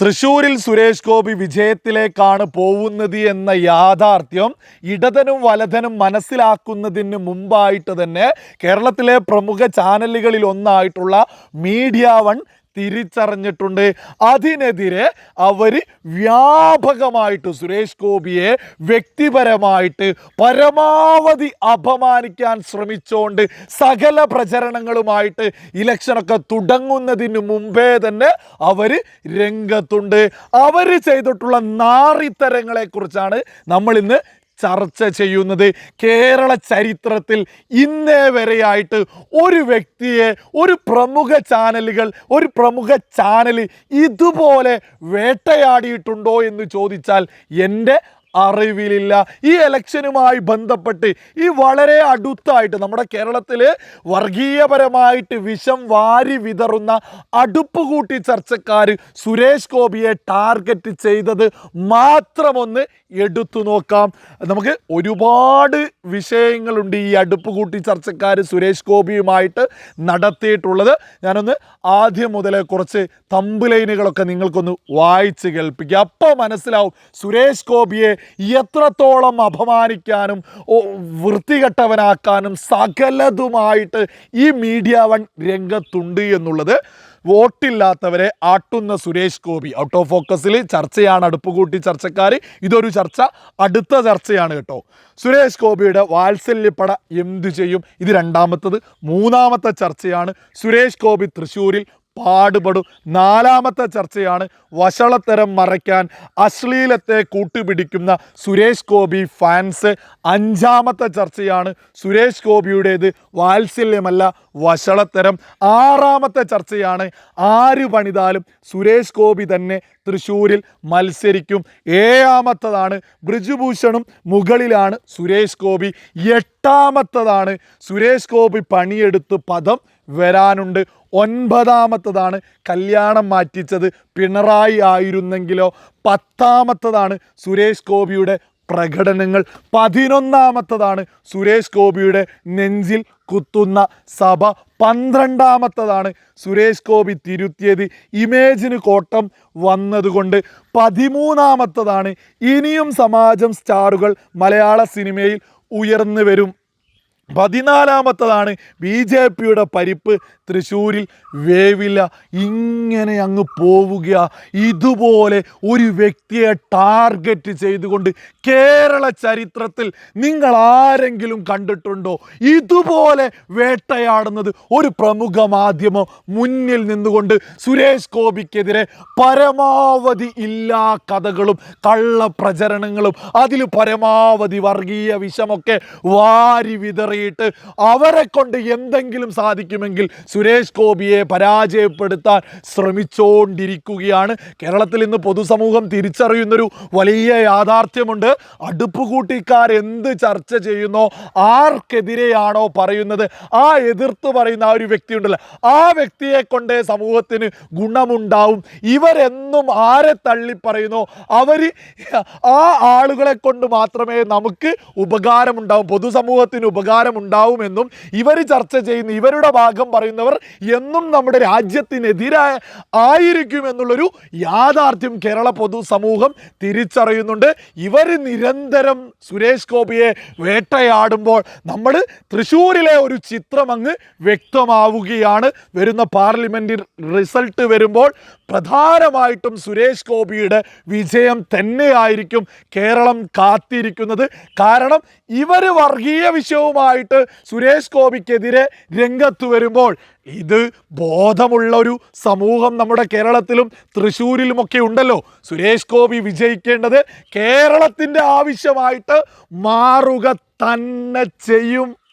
തൃശൂരിൽ സുരേഷ് ഗോപി വിജയത്തിലേക്കാണ് പോകുന്നത് എന്ന യാഥാർത്ഥ്യം ഇടതനും വലതനും മനസ്സിലാക്കുന്നതിന് മുമ്പായിട്ട് തന്നെ കേരളത്തിലെ പ്രമുഖ ചാനലുകളിൽ ഒന്നായിട്ടുള്ള മീഡിയ വൺ തിരിച്ചറിഞ്ഞിട്ടുണ്ട്. അതിനെതിരെ അവർ വ്യാപകമായിട്ട് സുരേഷ് ഗോപിയെ വ്യക്തിപരമായിട്ട് പരമാവധി അപമാനിക്കാൻ ശ്രമിച്ചുകൊണ്ട് സകല പ്രചരണങ്ങളുമായിട്ട് ഇലക്ഷനൊക്കെ തുടങ്ങുന്നതിന് മുമ്പേ തന്നെ അവർ രംഗത്തുണ്ട്. അവർ ചെയ്തിട്ടുള്ള നാറിത്തരങ്ങളെക്കുറിച്ചാണ് നമ്മൾ ഇന്ന് ചർച്ച ചെയ്യുന്നത് കേരള ചരിത്രത്തിൽ ഇന്നേ വരെയായിട്ട് ഒരു വ്യക്തിയെ ഒരു പ്രമുഖ ചാനലുകൾ ഒരു പ്രമുഖ ചാനൽ ഇതുപോലെ വേട്ടയാടിയിട്ടുണ്ടോ എന്ന് ചോദിച്ചാൽ എന്റെ അറിവിലില്ല. ഈ ഇലക്ഷനുമായി ബന്ധപ്പെട്ട് ഈ വളരെ അടുത്തായിട്ട് നമ്മുടെ കേരളത്തിൽ വർഗീയപരമായിട്ട് വിഷം വാരി വിതറുന്ന അടുപ്പ് കൂട്ടി ചർച്ചക്കാർ സുരേഷ് ഗോപിയെ ടാർഗറ്റ് ചെയ്തത് മാത്രമൊന്ന് എടുത്തു നോക്കാം. നമുക്ക് ഒരുപാട് വിഷയങ്ങളുണ്ട് ഈ അടുപ്പ് കൂട്ടി ചർച്ചക്കാർ സുരേഷ് ഗോപിയുമായിട്ട് നടത്തിയിട്ടുള്ളത്. ഞാനൊന്ന് ആദ്യം മുതലേ കുറച്ച് തമ്പ് ലൈനുകളൊക്കെ നിങ്ങൾക്കൊന്ന് വായിച്ച് കേൾപ്പിക്കുക അപ്പോൾ മനസ്സിലാവും സുരേഷ് ഗോപിയെ എത്രത്തോളം അപമാനിക്കാനും വൃത്തികെട്ടവനാക്കാനും സകലതുമായിട്ട് ഈ മീഡിയ വൺ രംഗത്തുണ്ട് എന്നുള്ളത് വോട്ടില്ലാത്തവരെ ആട്ടുന്ന സുരേഷ് ഗോപി. ഔട്ട് ഓഫ് ഫോക്കസിൽ ചർച്ചയാണ് അടുപ്പുകൂട്ടി ചർച്ചക്കാർ ഇതൊരു ചർച്ച അടുത്ത ചർച്ചയാണ് കേട്ടോ. സുരേഷ് ഗോപിയുടെ വാത്സല്യപ്പട എന്തു ചെയ്യും? ഇത് രണ്ടാമത്തത്. മൂന്നാമത്തെ ചർച്ചയാണ് സുരേഷ് ഗോപി തൃശ്ശൂരിൽ പാടുപെടും. നാലാമത്തെ ചർച്ചയാണ് വഷളത്തരം മറയ്ക്കാൻ അശ്ലീലത്തെ കൂട്ടുപിടിക്കുന്ന സുരേഷ് ഗോപി ഫാൻസ്. അഞ്ചാമത്തെ ചർച്ചയാണ് സുരേഷ് ഗോപിയുടേത് വാത്സല്യമല്ല വഷളത്തരം. ആറാമത്തെ ചർച്ചയാണ് ആര് പണിതാലും സുരേഷ് ഗോപി തന്നെ തൃശ്ശൂരിൽ മത്സരിക്കും. ഏഴാമത്തതാണ് ബ്രിജുഭൂഷണും മുകളിലാണ് സുരേഷ് ഗോപി. എട്ടാമത്തതാണ് സുരേഷ് ഗോപി പണിയെടുത്ത് പദം വരാനുണ്ട്. ഒൻപതാമത്തതാണ് കല്യാണം മാറ്റിച്ചത് പിണറായി ആയിരുന്നെങ്കിലോ. പത്താമത്തതാണ് സുരേഷ് ഗോപിയുടെ പ്രകടനങ്ങൾ. പതിനൊന്നാമത്തതാണ് സുരേഷ് ഗോപിയുടെ നെഞ്ചിൽ കുത്തുന്ന സഭ. പന്ത്രണ്ടാമത്തതാണ് സുരേഷ് ഗോപി തിരുത്തിയത് ഇമേജിന് കോട്ടം വന്നതുകൊണ്ട്. പതിമൂന്നാമത്തതാണ് ഇനിയും സമാജം സ്റ്റാറുകൾ മലയാള സിനിമയിൽ ഉയർന്നു വരും. പതിനാലാമത്തതാണ് ബി ജെ പിയുടെ പരിപ്പ് തൃശ്ശൂരിൽ വേവില്ല ഇങ്ങനെ അങ്ങ് പോവുക. ഇതുപോലെ ഒരു വ്യക്തിയെ ടാർഗറ്റ് ചെയ്തുകൊണ്ട് കേരള ചരിത്രത്തിൽ നിങ്ങൾ ആരെങ്കിലും കണ്ടിട്ടുണ്ടോ? ഇതുപോലെ വേട്ടയാടുന്നത് ഒരു പ്രമുഖ മാധ്യമം മുന്നിൽ നിന്നുകൊണ്ട് സുരേഷ് ഗോപിക്കെതിരെ പരമാവധി ഇല്ലാ കഥകളും കള്ള പ്രചരണങ്ങളും അതിൽ പരമാവധി വർഗീയ വിഷമൊക്കെ വാരി വിതറിയിട്ട് അവരെ കൊണ്ട് എന്തെങ്കിലും സാധിക്കുമെങ്കിൽ സുരേഷ് ഗോപിയെ പരാജയപ്പെടുത്താൻ ശ്രമിച്ചുകൊണ്ടിരിക്കുകയാണ് കേരളത്തിൽ ഇന്ന് പൊതുസമൂഹം തിരിച്ചറിയുന്നൊരു വലിയ യാഥാർത്ഥ്യമുണ്ട്. അടുപ്പ് കൂട്ടിക്കാർ എന്ത് ചർച്ച ചെയ്യുന്നോ ആർക്കെതിരെയാണോ പറയുന്നത് ആ എതിർത്ത് പറയുന്ന ആ ഒരു വ്യക്തി ഉണ്ടല്ലോ ആ വ്യക്തിയെ കൊണ്ടേ സമൂഹത്തിന് ഗുണമുണ്ടാവും. ഇവരെന്നും ആരെ തള്ളി പറയുന്നോ അവർ ആ ആളുകളെ കൊണ്ട് മാത്രമേ നമുക്ക് ഉപകാരമുണ്ടാവും. പൊതുസമൂഹത്തിന് ഉപകാരമുണ്ടാവുമെന്നും ഇവർ ചർച്ച ചെയ്യുന്ന. ഇവരുടെ ഭാഗം പറയുന്നവർ എന്നും നമ്മുടെ രാജ്യത്തിനെതിരായ ആയിരിക്കും എന്നുള്ളൊരു യാഥാർത്ഥ്യം കേരള പൊതുസമൂഹം തിരിച്ചറിയുന്നുണ്ട്. ഇവർ നിരന്തരം സുരേഷ് ഗോപിയെ വേട്ടയാടുമ്പോൾ നമ്മൾ തൃശ്ശൂരിലെ ഒരു ചിത്രം അങ്ങ് വ്യക്തമാവുകയാണ്. വരുന്ന പാർലമെന്റിൽ റിസൾട്ട് വരുമ്പോൾ പ്രധാനമായിട്ടും സുരേഷ് ഗോപിയുടെ വിജയം തന്നെയായിരിക്കും കേരളം കാത്തിരിക്കുന്നത്. കാരണം ഇവർ വർഗീയ വിഷയവുമായിട്ട് സുരേഷ് ഗോപിക്കെതിരെ രംഗത്ത് വരുമ്പോൾ ഇത് ബോധമുള്ള ഒരു സമൂഹം നമ്മുടെ കേരളത്തിലും തൃശ്ശൂരിലുമൊക്കെ ഉണ്ടല്ലോ. സുരേഷ് ഗോപി വിജയിക്കേണ്ടത് കേരളത്തിന്റെ ആവശ്യമായിട്ട് മാറുക തന്നെ ചെയ്യും.